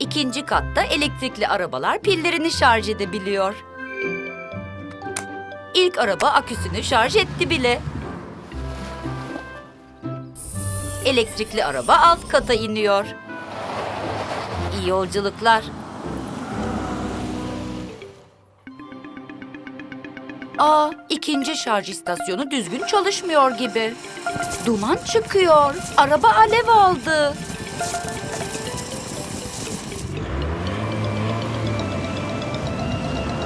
İkinci katta elektrikli arabalar pillerini şarj edebiliyor. İlk araba aküsünü şarj etti bile. Elektrikli araba alt kata iniyor. İyi yolculuklar. Aa, ikinci şarj istasyonu düzgün çalışmıyor gibi. Duman çıkıyor. Araba alev aldı.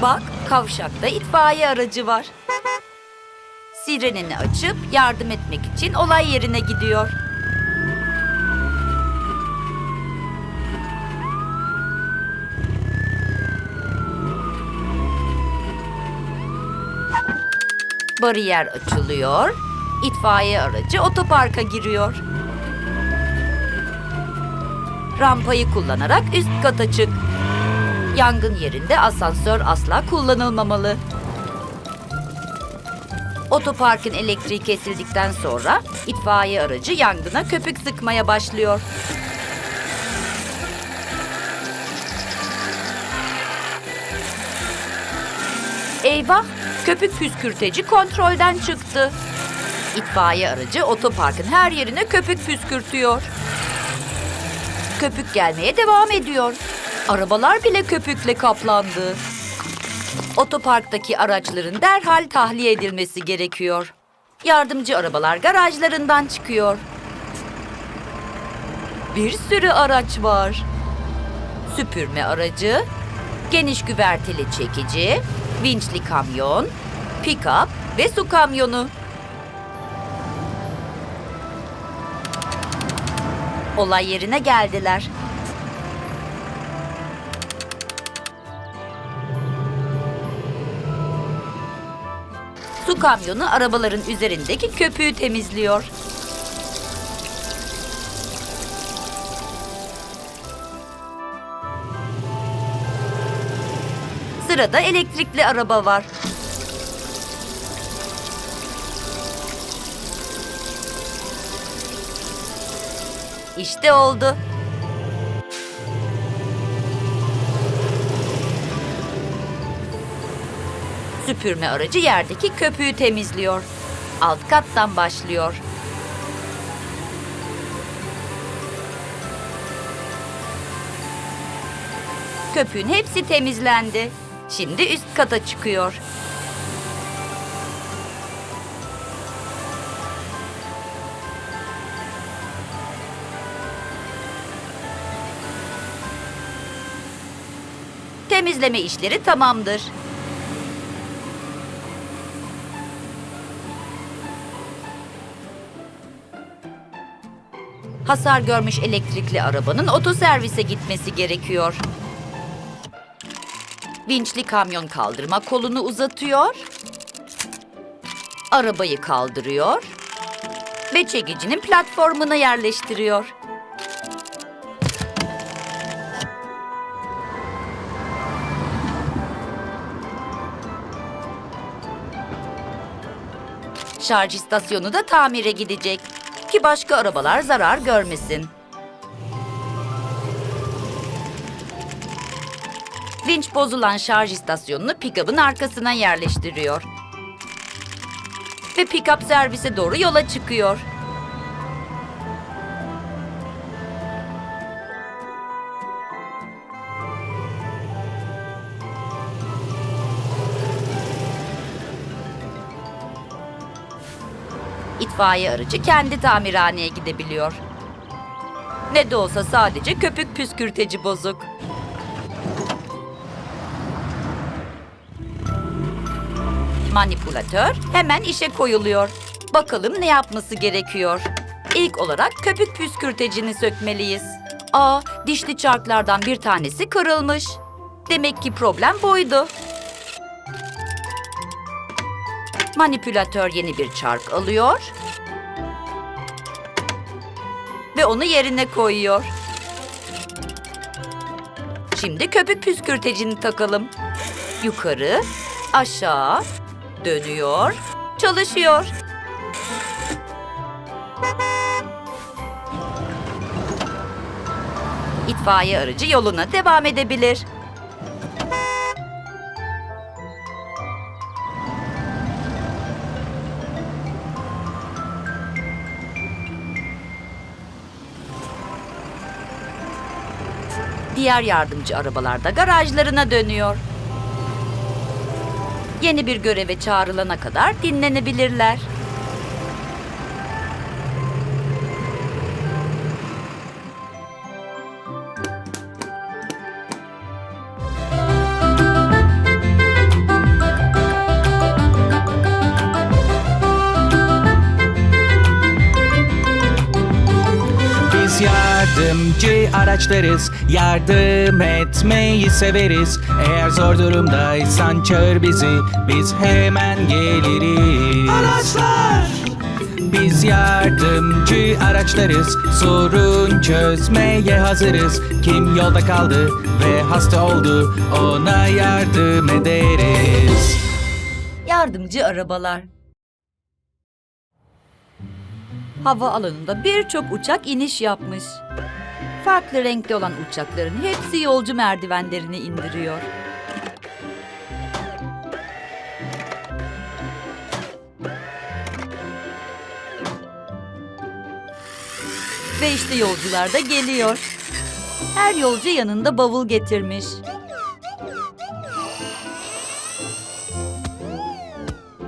Bak, kavşakta itfaiye aracı var. Sirenini açıp yardım etmek için olay yerine gidiyor. Bariyer açılıyor. İtfaiye aracı otoparka giriyor. Rampayı kullanarak üst kata çık. Yangın yerinde asansör asla kullanılmamalı. Otoparkın elektriği kesildikten sonra itfaiye aracı yangına köpük sıkmaya başlıyor. Eyvah! Köpük püskürteci kontrolden çıktı. İtfaiye aracı otoparkın her yerine köpük püskürtüyor. Köpük gelmeye devam ediyor. Arabalar bile köpükle kaplandı. Otoparktaki araçların derhal tahliye edilmesi gerekiyor. Yardımcı arabalar garajlarından çıkıyor. Bir sürü araç var. Süpürme aracı, geniş güverteli çekici, vinçli kamyon, pick-up ve su kamyonu. Olay yerine geldiler. Su kamyonu arabaların üzerindeki köpüğü temizliyor. Sırada elektrikli araba var. İşte oldu. Süpürme aracı yerdeki köpüğü temizliyor. Alt kattan başlıyor. Köpüğün hepsi temizlendi. Şimdi üst kata çıkıyor. Temizleme işleri tamamdır. Hasar görmüş elektrikli arabanın otoservise gitmesi gerekiyor. Vinçli kamyon kaldırma kolunu uzatıyor. Arabayı kaldırıyor ve çekicinin platformuna yerleştiriyor. Şarj istasyonu da tamire gidecek ki başka arabalar zarar görmesin. Vinç bozulan şarj istasyonunu pick-up'ın arkasına yerleştiriyor. Ve pick-up servise doğru yola çıkıyor. İtfaiye aracı kendi tamirhaneye gidebiliyor. Ne de olsa sadece köpük püskürteci bozuk. Manipülatör hemen işe koyuluyor. Bakalım ne yapması gerekiyor? İlk olarak köpük püskürtecini sökmeliyiz. Aa, dişli çarklardan bir tanesi kırılmış. Demek ki problem buydu. Manipülatör yeni bir çark alıyor ve onu yerine koyuyor. Şimdi köpük püskürtecini takalım. Yukarı, aşağı, dönüyor, çalışıyor. İtfaiye aracı yoluna devam edebilir. Diğer yardımcı arabalar da garajlarına dönüyor. Yeni bir göreve çağrılana kadar dinlenebilirler. Yardımcı araçlarız, yardım etmeyi severiz. Eğer zor durumdaysan çağır bizi, biz hemen geliriz. Araçlar! Biz yardımcı araçlarız, sorun çözmeye hazırız. Kim yolda kaldı ve hasta oldu, ona yardım ederiz. Yardımcı arabalar. Hava alanında birçok uçak iniş yapmış. Farklı renkli olan uçakların hepsi yolcu merdivenlerini indiriyor. Ve işte yolcular da geliyor. Her yolcu yanında bavul getirmiş.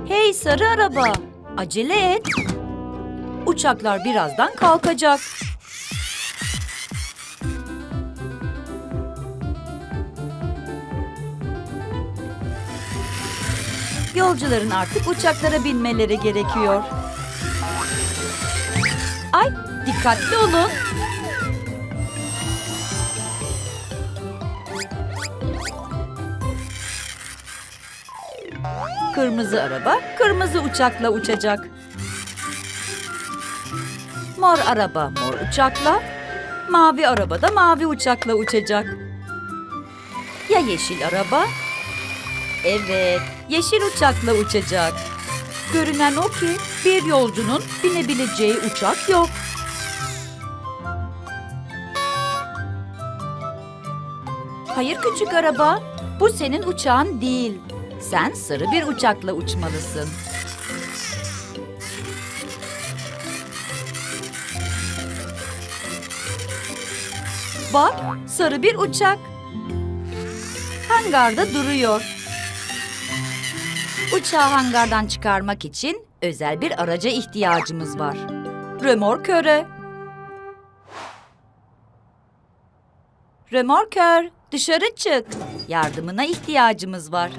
Hey sarı araba, acele et. Uçaklar birazdan kalkacak. Yolcuların artık uçaklara binmeleri gerekiyor. Ay, dikkatli olun. Kırmızı araba kırmızı uçakla uçacak. Mor araba mor uçakla, mavi araba da mavi uçakla uçacak. Ya yeşil araba? Evet, yeşil uçakla uçacak. Görünen o ki bir yolcunun binebileceği uçak yok. Hayır küçük araba, bu senin uçağın değil. Sen sarı bir uçakla uçmalısın. Bak, sarı bir uçak. Hangarda duruyor. Uçağı hangardan çıkarmak için özel bir araca ihtiyacımız var. Römorköre. Römorkör, dışarı çık. Yardımına ihtiyacımız var.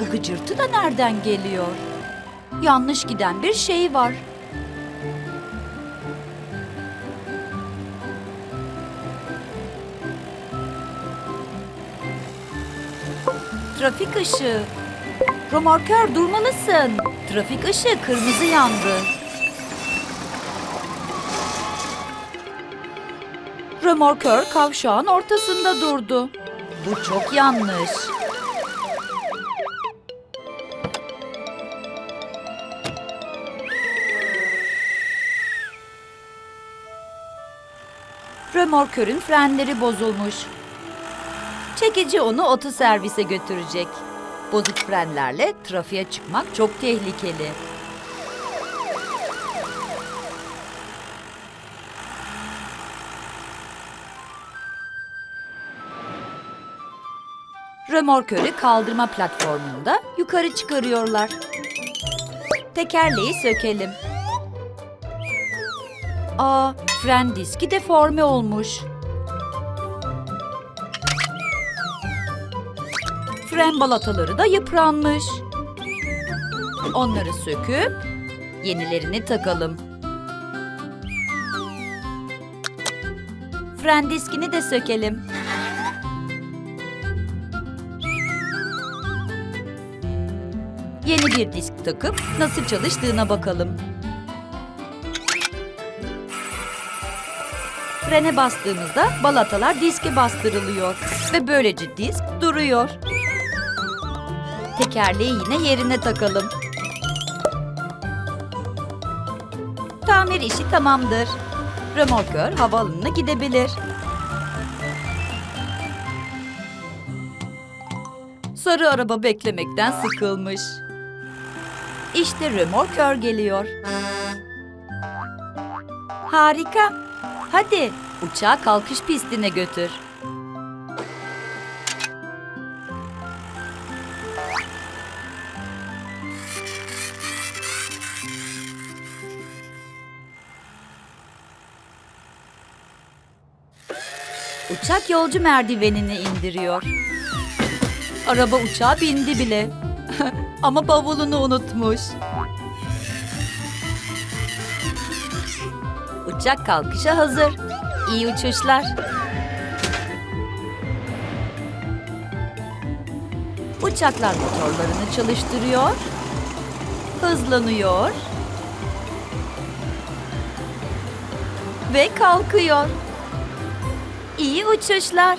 Bu gıcırtı da nereden geliyor? Yanlış giden bir şey var. Trafik ışığı. Romorkör durmalısın. Trafik ışığı kırmızı yandı. Römorkör kavşağın ortasında durdu. Bu çok yanlış. Römorkörün frenleri bozulmuş. Çekici onu otoservise götürecek. Bozuk frenlerle trafiğe çıkmak çok tehlikeli. Römorkörü kaldırma platformunda yukarı çıkarıyorlar. Tekerleği sökelim. Aa, fren diski deforme olmuş. Fren balataları da yıpranmış. Onları söküp yenilerini takalım. Fren diskini de sökelim. Yeni bir disk takıp nasıl çalıştığına bakalım. Frene bastığımızda balatalar diske bastırılıyor ve böylece disk duruyor. Tekerleği yine yerine takalım. Tamir işi tamamdır. Römorkör havaalanına gidebilir. Sarı araba beklemekten sıkılmış. İşte römorkör geliyor. Harika. Hadi uçağı kalkış pistine götür. Uçak yolcu merdivenini indiriyor. Araba uçağa bindi bile. Ama bavulunu unutmuş. Uçak kalkışa hazır. İyi uçuşlar. Uçaklar motorlarını çalıştırıyor. Hızlanıyor. Ve kalkıyor. İyi uçuşlar.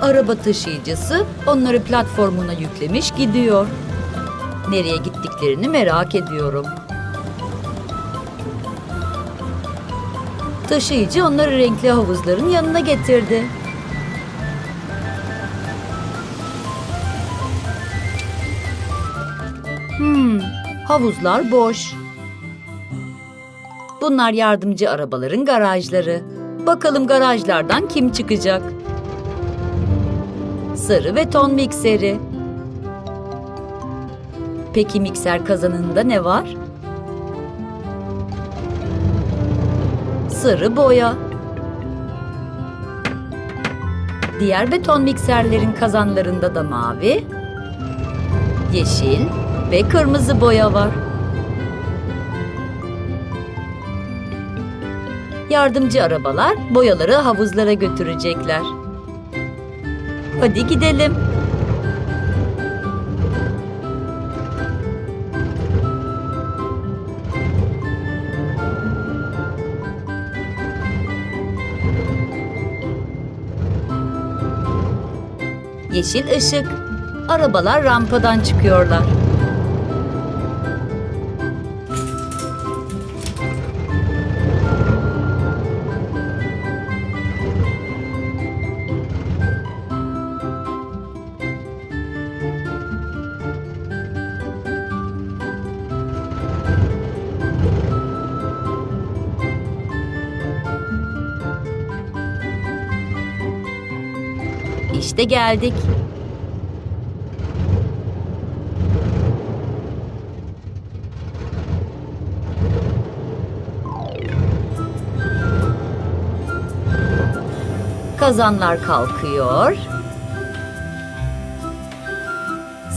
Araba taşıyıcısı onları platformuna yüklemiş gidiyor. Nereye gittiklerini merak ediyorum. Taşıyıcı onları renkli havuzların yanına getirdi. Hmm, havuzlar boş. Bunlar yardımcı arabaların garajları. Bakalım garajlardan kim çıkacak? Sarı ve ton mikseri. Peki mikser kazanında ne var? Sarı boya. Diğer beton mikserlerin kazanlarında da mavi, yeşil ve kırmızı boya var. Yardımcı arabalar boyaları havuzlara götürecekler. Hadi gidelim. Yeşil ışık. Arabalar rampadan çıkıyorlar. Geldik. Kazanlar kalkıyor.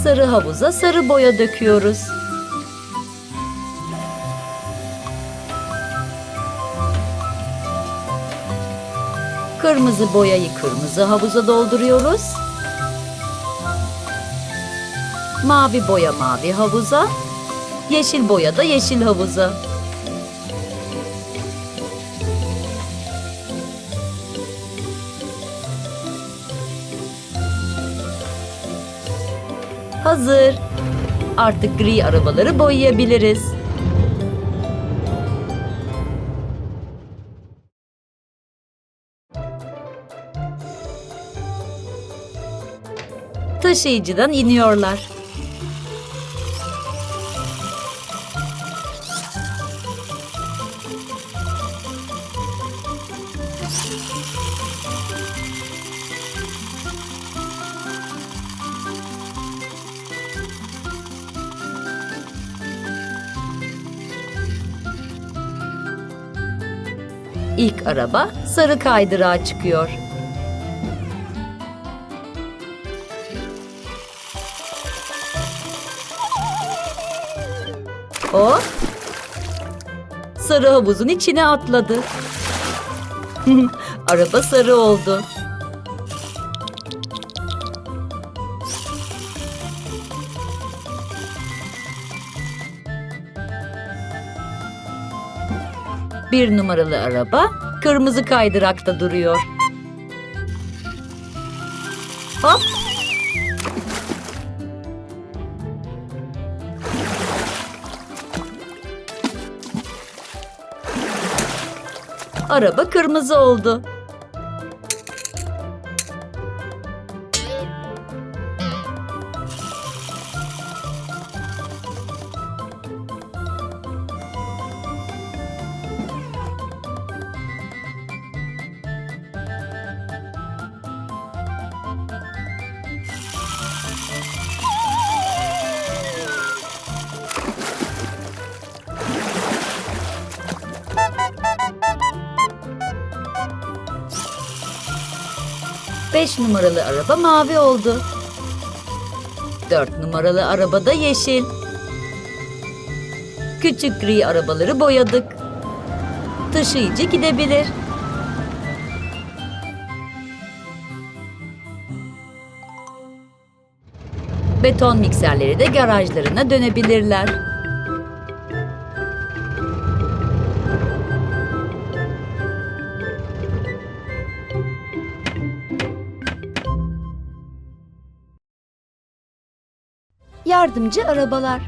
Sarı havuza sarı boya döküyoruz. Kırmızı boyayı kırmızı havuza dolduruyoruz. Mavi boya mavi havuza, yeşil boya da yeşil havuza. Hazır. Artık gri arabaları boyayabiliriz. Taşıyıcıdan iniyorlar. İlk araba sarı kaydırağa çıkıyor. O sarı havuzun içine atladı. Araba sarı oldu. Bir numaralı araba kırmızı kaydırakta duruyor. Araba kırmızı oldu. Beş numaralı araba mavi oldu. Dört numaralı araba da yeşil. Küçük gri arabaları boyadık. Taşıyıcı gidebilir. Beton mikserleri de garajlarına dönebilirler. Yardımcı arabalar.